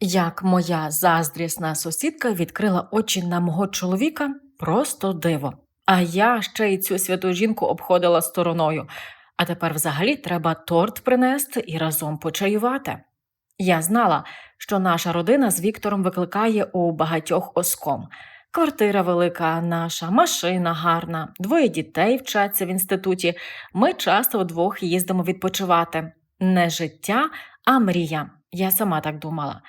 Як моя заздрісна сусідка відкрила очі на мого чоловіка просто диво. А я ще й цю святу жінку обходила стороною. А тепер взагалі треба торт принести і разом почаювати. Я знала, що наша родина з Віктором викликає у багатьох оском. Квартира велика, наша машина гарна, двоє дітей вчаться в інституті. Ми часто вдвох їздимо відпочивати. Не життя, а мрія. Я сама так думала.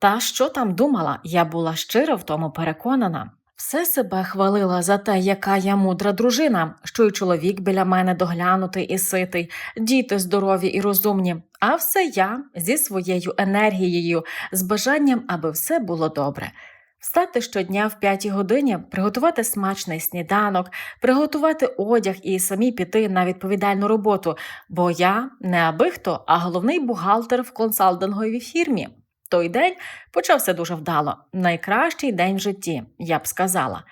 Та що там думала, я була щиро в тому переконана. Все себе хвалила за те, яка я мудра дружина, що й чоловік біля мене доглянутий і ситий, діти здорові і розумні, а все я зі своєю енергією, з бажанням, аби все було добре. Встати щодня в п'ятій годині, приготувати смачний сніданок, приготувати одяг і самі піти на відповідальну роботу, бо я не аби хто, а головний бухгалтер в консалтинговій фірмі. Той день почався дуже вдало. Найкращий день в житті, я б сказала.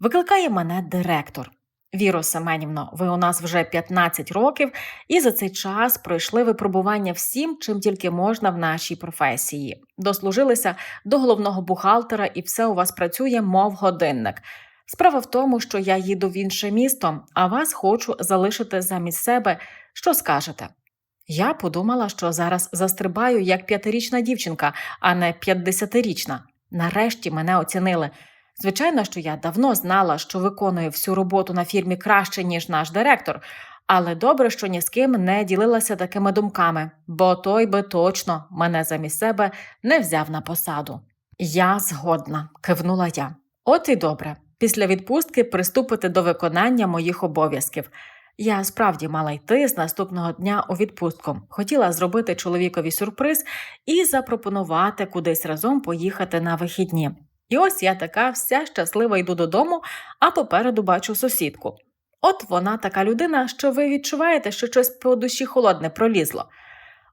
Викликає мене директор. Віро Семенівно, ви у нас вже 15 років, і за цей час пройшли випробування всім, чим тільки можна в нашій професії. Дослужилися до головного бухгалтера, і все у вас працює, мов годинник. Справа в тому, що я їду в інше місто, а вас хочу залишити замість себе. Що скажете? Я подумала, що зараз застрибаю як п'ятирічна дівчинка, а не п'ятдесятирічна. Нарешті мене оцінили. Звичайно, що я давно знала, що виконую всю роботу на фірмі краще, ніж наш директор, але добре, що ні з ким не ділилася такими думками, бо той би точно мене замість себе не взяв на посаду. Я згодна, кивнула я. От і добре. Після відпустки приступити до виконання моїх обов'язків. Я справді мала йти з наступного дня у відпустку. Хотіла зробити чоловікові сюрприз і запропонувати кудись разом поїхати на вихідні. І ось я така вся щаслива йду додому, а попереду бачу сусідку. От вона така людина, що ви відчуваєте, що щось по душі холодне пролізло.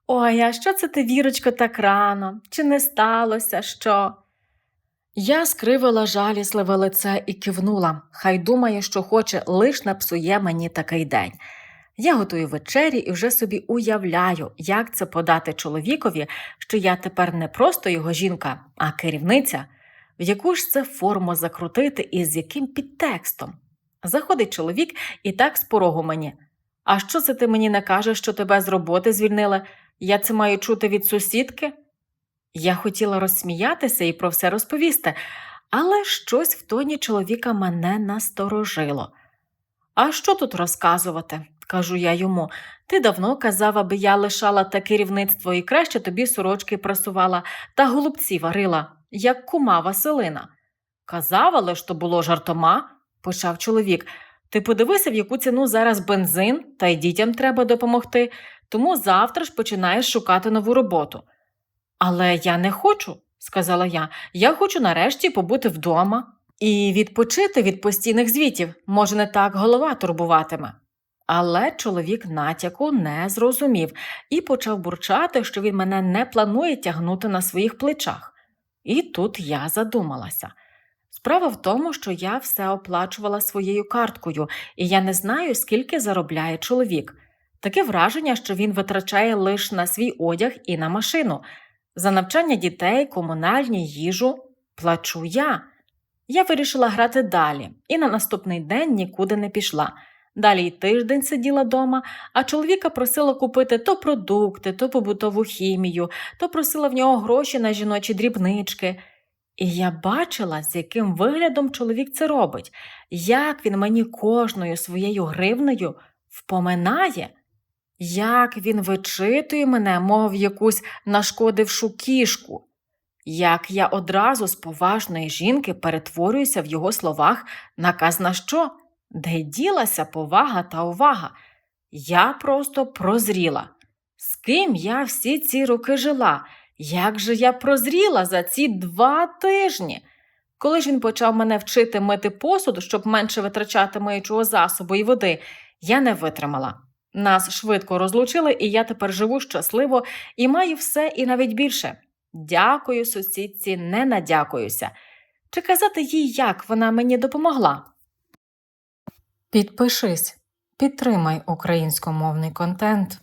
Ой, а що це ти, Вірочко, так рано? Чи не сталося що? Я скривила жалісливе лице і кивнула. Хай думає, що хоче, лиш не псує мені такий день. Я готую вечері і вже собі уявляю, як це подати чоловікові, що я тепер не просто його жінка, а керівниця, в яку ж це форму закрутити і з яким підтекстом. Заходить чоловік і так з порогу мені. А що це ти мені не кажеш, що тебе з роботи звільнили? Я це маю чути від сусідки? Я хотіла розсміятися і про все розповісти, але щось в тоні чоловіка мене насторожило. А що тут розказувати? кажу я йому. Ти давно казав, аби я лишала те керівництво і краще тобі сорочки прасувала та голубці варила, як кума Василина. Казав, але то було жартома, почав чоловік. Ти подивися, в яку ціну зараз бензин, та й дітям треба допомогти, тому завтра ж починаєш шукати нову роботу. Але я не хочу, сказала я. Я хочу нарешті побути вдома і відпочити від постійних звітів. Може, не так голова турбуватиме. Але чоловік натяку не зрозумів і почав бурчати, що він мене не планує тягнути на своїх плечах. І тут я задумалася. Справа в тому, що я все оплачувала своєю карткою, і я не знаю, скільки заробляє чоловік. Таке враження, що він витрачає лише на свій одяг і на машину. За навчання дітей, комунальні їжу плачу я. Я вирішила грати далі і на наступний день нікуди не пішла. Далі й тиждень сиділа дома, а чоловіка просила купити то продукти, то побутову хімію, то просила в нього гроші на жіночі дрібнички. І я бачила, з яким виглядом чоловік це робить, як він мені кожною своєю гривнею впоминає, як він вичитує мене, мов якусь нашкодившу кішку, як я одразу з поважної жінки перетворююся в його словах наказ на що? Де ділася повага та увага? Я просто прозріла. З ким я всі ці роки жила? Як же я прозріла за ці два тижні? Коли ж він почав мене вчити мити посуд, щоб менше витрачати миючого засобу і води, я не витримала. Нас швидко розлучили, і я тепер живу щасливо і маю все і навіть більше. Дякую сусідці, не надякуюся. Чи казати їй, як вона мені допомогла? Підпишись, підтримай українськомовний контент.